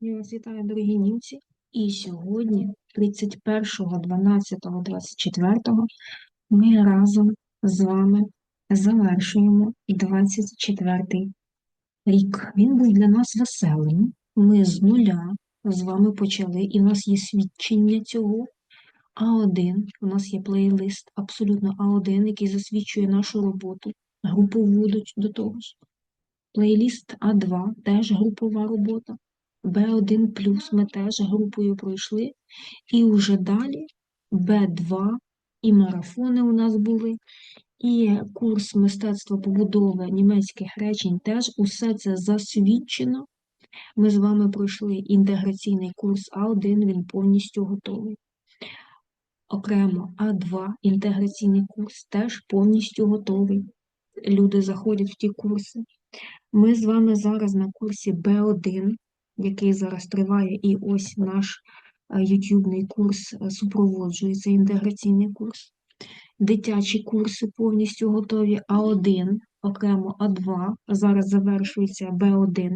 Я вас вітаю, дорогі німці. І сьогодні, 31.12.24, ми разом з вами завершуємо 24 рік. Він був для нас веселим. Ми з нуля з вами почали, і в нас є свідчення цього. А1, у нас є плейлист, абсолютно А1, який засвідчує нашу роботу, групову до того ж. Плейліст А2 теж групова робота. Б1 ми теж групою пройшли. І вже далі Б2 і марафони у нас були, і курс мистецтва побудови німецьких речень теж усе це засвідчено. Ми з вами пройшли інтеграційний курс А1, він повністю готовий. Окремо А2 інтеграційний курс теж повністю готовий. Люди заходять в ті курси. Ми з вами зараз на курсі Б1, який зараз триває, і ось наш ютубний курс е, супроводжує цей інтеграційний курс. Дитячі курси повністю готові А1, окремо А2, зараз завершується Б1.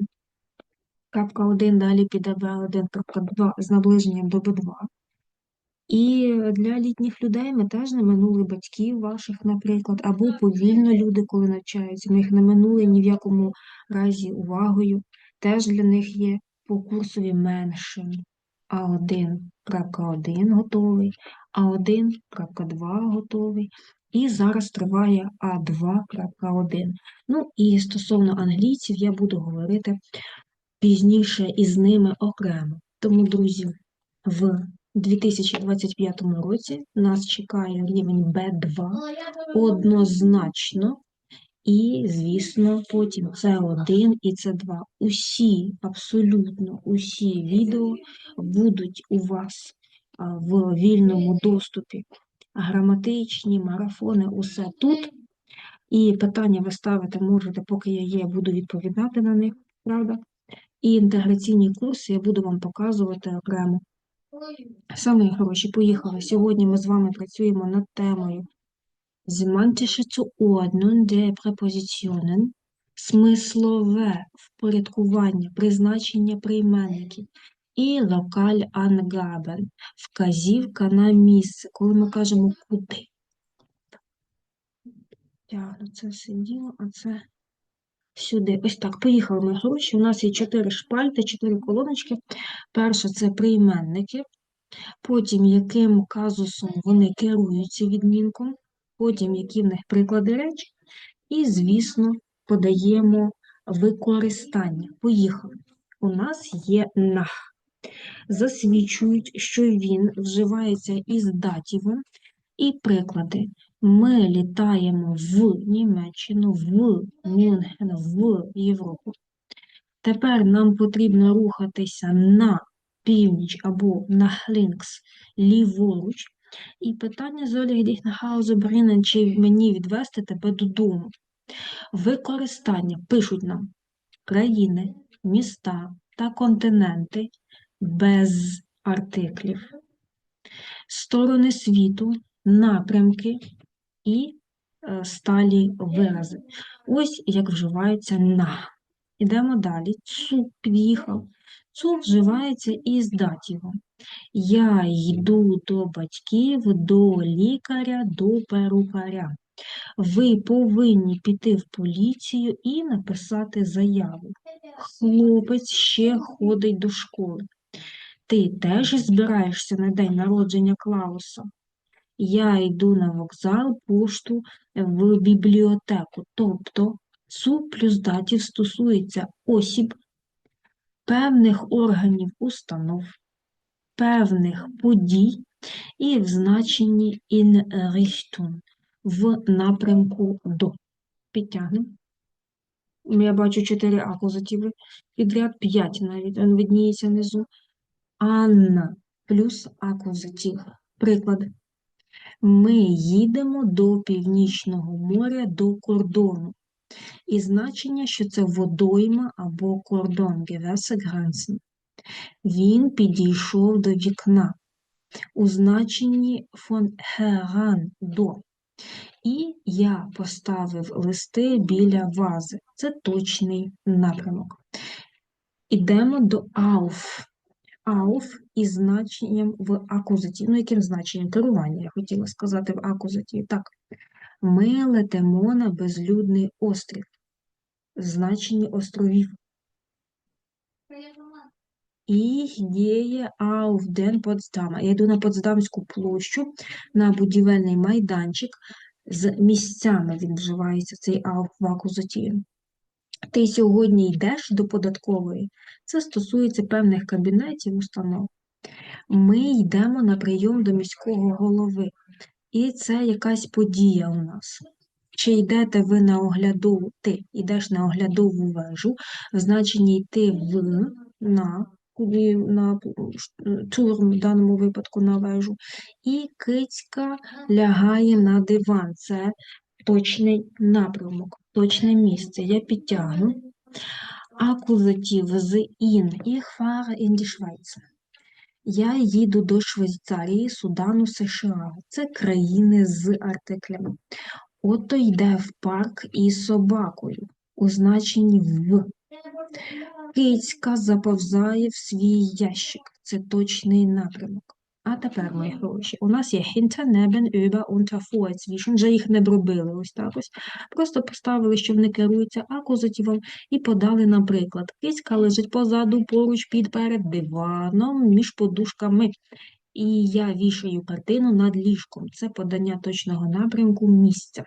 Крапка 1 далі піде Б1.2 з наближенням до Б2. І для літніх людей ми теж не минули батьків ваших, наприклад, або повільно люди, коли навчаються. Ми їх не минули ні в якому разі увагою. Теж для них є по курсові меншим. А1.1 готовий, А1.2 готовий. І зараз триває А2.1. Ну і стосовно англійців я буду говорити пізніше із ними окремо. Тому, друзі, в 2025 році нас чекає рівень Б2 однозначно, і, звісно, потім С1 і С2. Усі, абсолютно усі відео будуть у вас в вільному доступі. Граматичні, марафони, усе тут. І питання ви ставите можете, поки я є, буду відповідати на них, правда? І інтеграційні курси я буду вам показувати окремо. Саме гроші, поїхали. Сьогодні ми з вами працюємо над темою Semantische Zuordnung der Präpositionen, смислове впорядкування, призначення прийменників і локаль Angaben, вказівка на місце, коли ми кажемо куди. Тягну це все діло, а це сюди. Ось так, поїхали ми гроші. У нас є чотири шпальти, чотири колоночки. Перша це прийменники, потім яким казусом вони керуються відмінком, потім які в них приклади речі, і, звісно, подаємо використання. Поїхали. У нас є нах. Засвідчують, що він вживається із датівом і приклади. Ми літаємо в Німеччину, в Мюнхен, в Європу. Тепер нам потрібно рухатися на північ або на Хлінкс ліворуч. І питання Золі Хаузу Брінен, чи мені відвести тебе додому. Використання пишуть нам країни, міста та континенти без артиклів, сторони світу, напрямки і е, сталі вирази. Ось як вживається на. Ідемо далі. Цу під'їхав. Цу вживається із датівом. Я йду до батьків, до лікаря, до перукаря. Ви повинні піти в поліцію і написати заяву. Хлопець ще ходить до школи. Ти теж збираєшся на день народження Клауса? Я йду на вокзал, пошту в бібліотеку. Тобто ЦУ плюс датів стосується осіб, певних органів установ, певних подій і в значенні in Richtung, в напрямку до. Підтягнемо. Я бачу 4 акузативи підряд, 5 навіть, він видніється внизу. Анна плюс акузатив. Приклад. Ми їдемо до Північного моря, до кордону. І значення, що це водойма або кордон Gewässergrenzen. Він підійшов до вікна у значенні von heran до. І я поставив листи біля вази. Це точний напрямок. Ідемо до auf. Auf із значенням в акузативі. Ну, яким значенням? Керування, я хотіла сказати в акузативі. Так, ми летимо на безлюдний острів. Значення островів. Ich gehe auf den. Я йду на Потсдамську площу, на будівельний майданчик. З місцями він вживається цей auf в акузативі. Ти сьогодні йдеш до податкової. Це стосується певних кабінетів, установ. Ми йдемо на прийом до міського голови. І це якась подія у нас. Чи йдете ви на оглядову, ти йдеш на оглядову вежу, в значенні йти в на, на турм, в даному випадку на вежу, і кицька лягає на диван. Це точний напрямок, точне місце. Я підтягну. Акузатив з fahre in die Schweiz. Я їду до Швейцарії, Судану, США. Це країни з артиклями. Ото йде в парк із собакою, означені в. Кицька заповзає в свій ящик. Це точний напрямок. А тепер, мої хороші, у нас є hinter, neben, über, unter, vor, zwischen. Вже їх не дробили ось так ось. Просто поставили, що вони керуються акузативом і подали, наприклад. Кицька лежить позаду, поруч, під, перед диваном, між подушками. І я вішаю картину над ліжком. Це подання точного напрямку місця.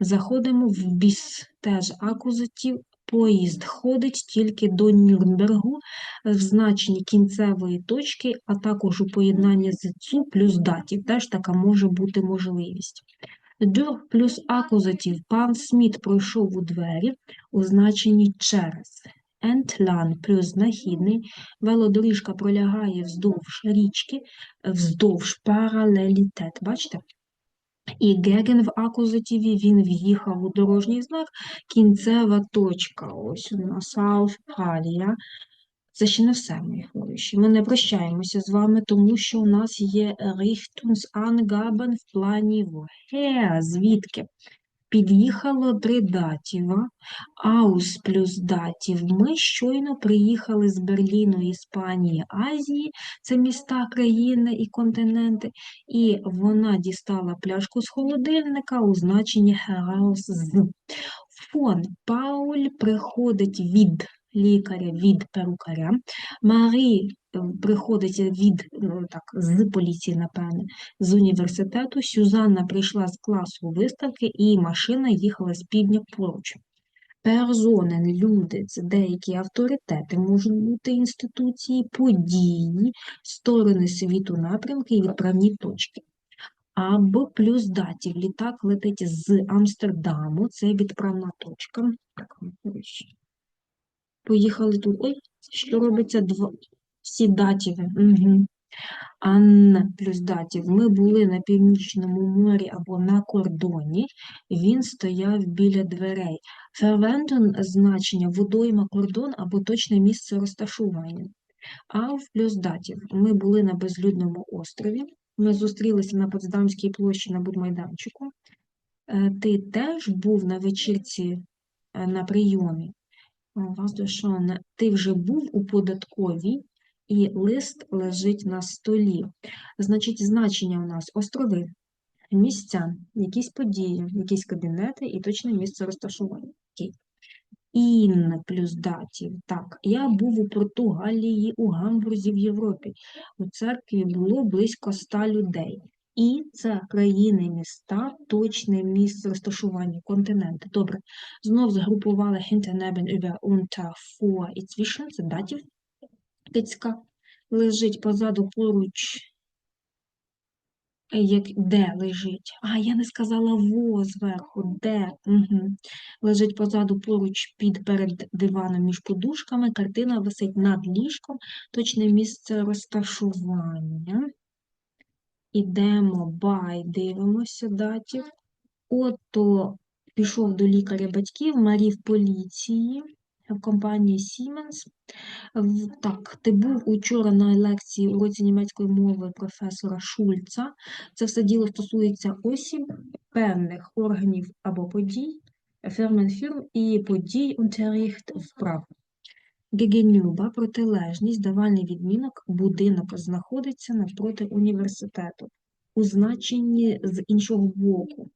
Заходимо в біс, теж акузатив. Поїзд ходить тільки до Нюрнбергу в значенні кінцевої точки, а також у поєднанні з цу плюс датів. Теж така може бути можливість. Дюр плюс акузатив. Пан Сміт пройшов у двері у значенні через. Ентлан плюс знахідний. Велодоріжка пролягає вздовж річки, вздовж паралелітет. Бачите? І геген в акузативі він в'їхав у дорожній знак, кінцева точка. Ось у нас Aufprall, Це ще не все, мої хороші. Ми не прощаємося з вами, тому що у нас є Richtungsangaben в плані woher, звідки. Під'їхало три датіва, аус плюс датів. Ми щойно приїхали з Берліну, Іспанії, Азії, це міста, країни і континенти, і вона дістала пляшку з холодильника у значенні heraus з. Фон Пауль приходить від лікаря, від перукаря. Марі приходить від ну, так, з поліції, напевне, з університету. Сюзанна прийшла з класу виставки, і машина їхала з півдня поруч. Перзонен, люди, це деякі авторитети, можуть бути інституції, події, сторони світу, напрямки і відправні точки. Або плюс датів. Літак летить з Амстердаму, це відправна точка. Так, Поїхали тут. Ой, що робиться два всі датіви. Угу. Анна плюс датів. Ми були на північному морі або на кордоні, він стояв біля дверей. Фервентон значення водойма кордон або точне місце розташування. Ав плюс датів. Ми були на безлюдному острові. Ми зустрілися на Потсдамській площі на будмайданчику. Е, ти теж був на вечірці е, на прийомі. Ти вже був у податковій, і лист лежить на столі. Значить, значення у нас острови, місця, якісь події, якісь кабінети і точне місце розташування. Окей. Ін плюс датів. Так, я був у Португалії, у Гамбурзі, в Європі. У церкві було близько ста людей. І це країни, міста, точне місце розташування, континенти. Добре. Знов згрупували Hinterneben über unter vor і zwischen, це датів. Кицька лежить позаду поруч, як де лежить. А, я не сказала во зверху, де. Угу. Лежить позаду поруч під перед диваном між подушками. Картина висить над ліжком, точне місце розташування. Ідемо бай, дивимося датів. Ото пішов до лікаря батьків, Марі в поліції в компанії Siemens. Так, ти був учора на лекції уроці німецької мови професора Шульца. Це все діло стосується осіб, певних органів або подій, ферменфірм і подій Unterricht вправ. Gegenüber – протилежність, давальний відмінок, будинок знаходиться навпроти університету. У значенні з іншого боку.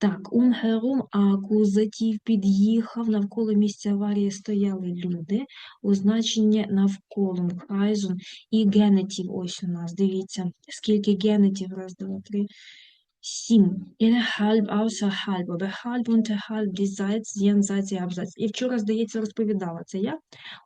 Так, умгерум акузатив під'їхав, навколо місця аварії стояли люди, у значенні навколо Kreisen і генетів ось у нас, дивіться, скільки генетів, раз, два, три, сім. Innerhalb, außerhalb, oberhalb, unterhalb, diesseits, jenseits і абзац. І вчора, здається, розповідала це я.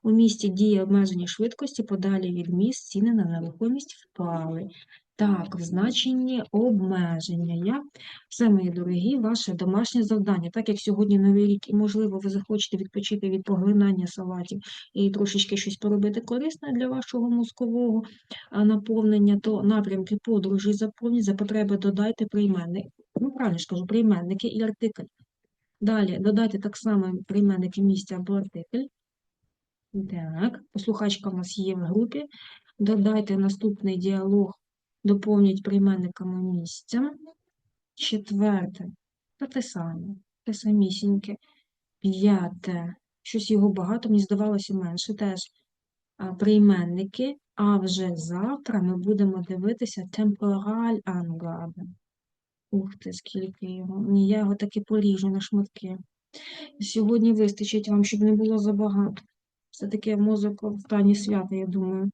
У місті діє обмеження швидкості, подалі від міст, ціни на нерухомість впали. Так, в значенні обмеження. Я все, мої дорогі, ваше домашнє завдання. Так як сьогодні Новий рік, і, можливо, ви захочете відпочити від поглинання салатів і трошечки щось поробити корисне для вашого мозкового наповнення, то напрямки подорожі заповніть, за потреби додайте прийменник. Ну, правильно ж кажу, прийменники і артикль. Далі додайте так само прийменники місця або артикль. Так, послухачка у нас є в групі. Додайте наступний діалог, доповніть прийменниками місця. Четверте, та те саме, те самісіньке. П'яте, щось його багато, мені здавалося менше теж. Прийменники, а вже завтра ми будемо дивитися темпораль ангаби. Ух ти, скільки його. Ні, я його таки поріжу на шматки. Сьогодні вистачить вам, щоб не було забагато. Все-таки мозок в стані свята, я думаю.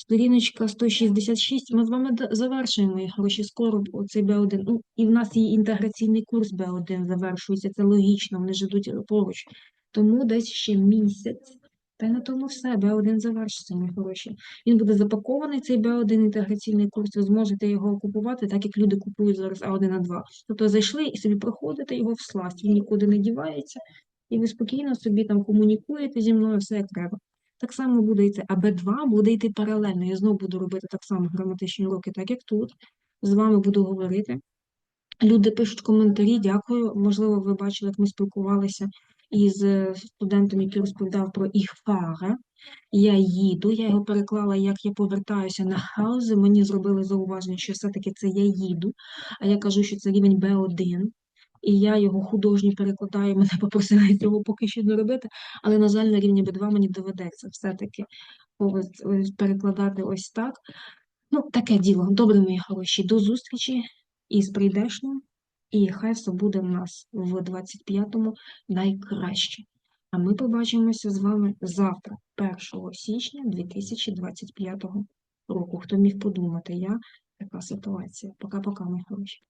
Сторіночка 166. Ми з вами завершуємо гроші скоро оцей Б1. Ну, і в нас є інтеграційний курс Б1 завершується. Це логічно, вони ж ідуть поруч. Тому десь ще місяць. Та й на тому все. Б1 завершиться, мої гроші. Він буде запакований, цей Б1 інтеграційний курс. Ви зможете його купувати, так як люди купують зараз А1, А2. Тобто зайшли і собі проходите його в сласть. Він нікуди не дівається. І ви спокійно собі там комунікуєте зі мною, все як треба. Так само буде йти, а Б2 буде йти паралельно. Я знову буду робити так само граматичні уроки, так як тут. З вами буду говорити. Люди пишуть коментарі, дякую. Можливо, ви бачили, як ми спілкувалися із е, студентом, який розповідав про їх. Я їду, я його переклала, як я повертаюся на хаузи. Мені зробили зауваження, що все-таки це я їду, а я кажу, що це рівень Б1. І я його художньо перекладаю, мене попросили цього поки що не робити, але, на жаль, на рівні Б2 мені доведеться все-таки ось перекладати ось так. Ну, таке діло. Добре, мої хороші, до зустрічі із прийдешнім. І хай все буде в нас в 25-му найкраще. А ми побачимося з вами завтра, 1 січня 2025 року. Хто міг подумати, я така ситуація. Пока-пока, мої хороші.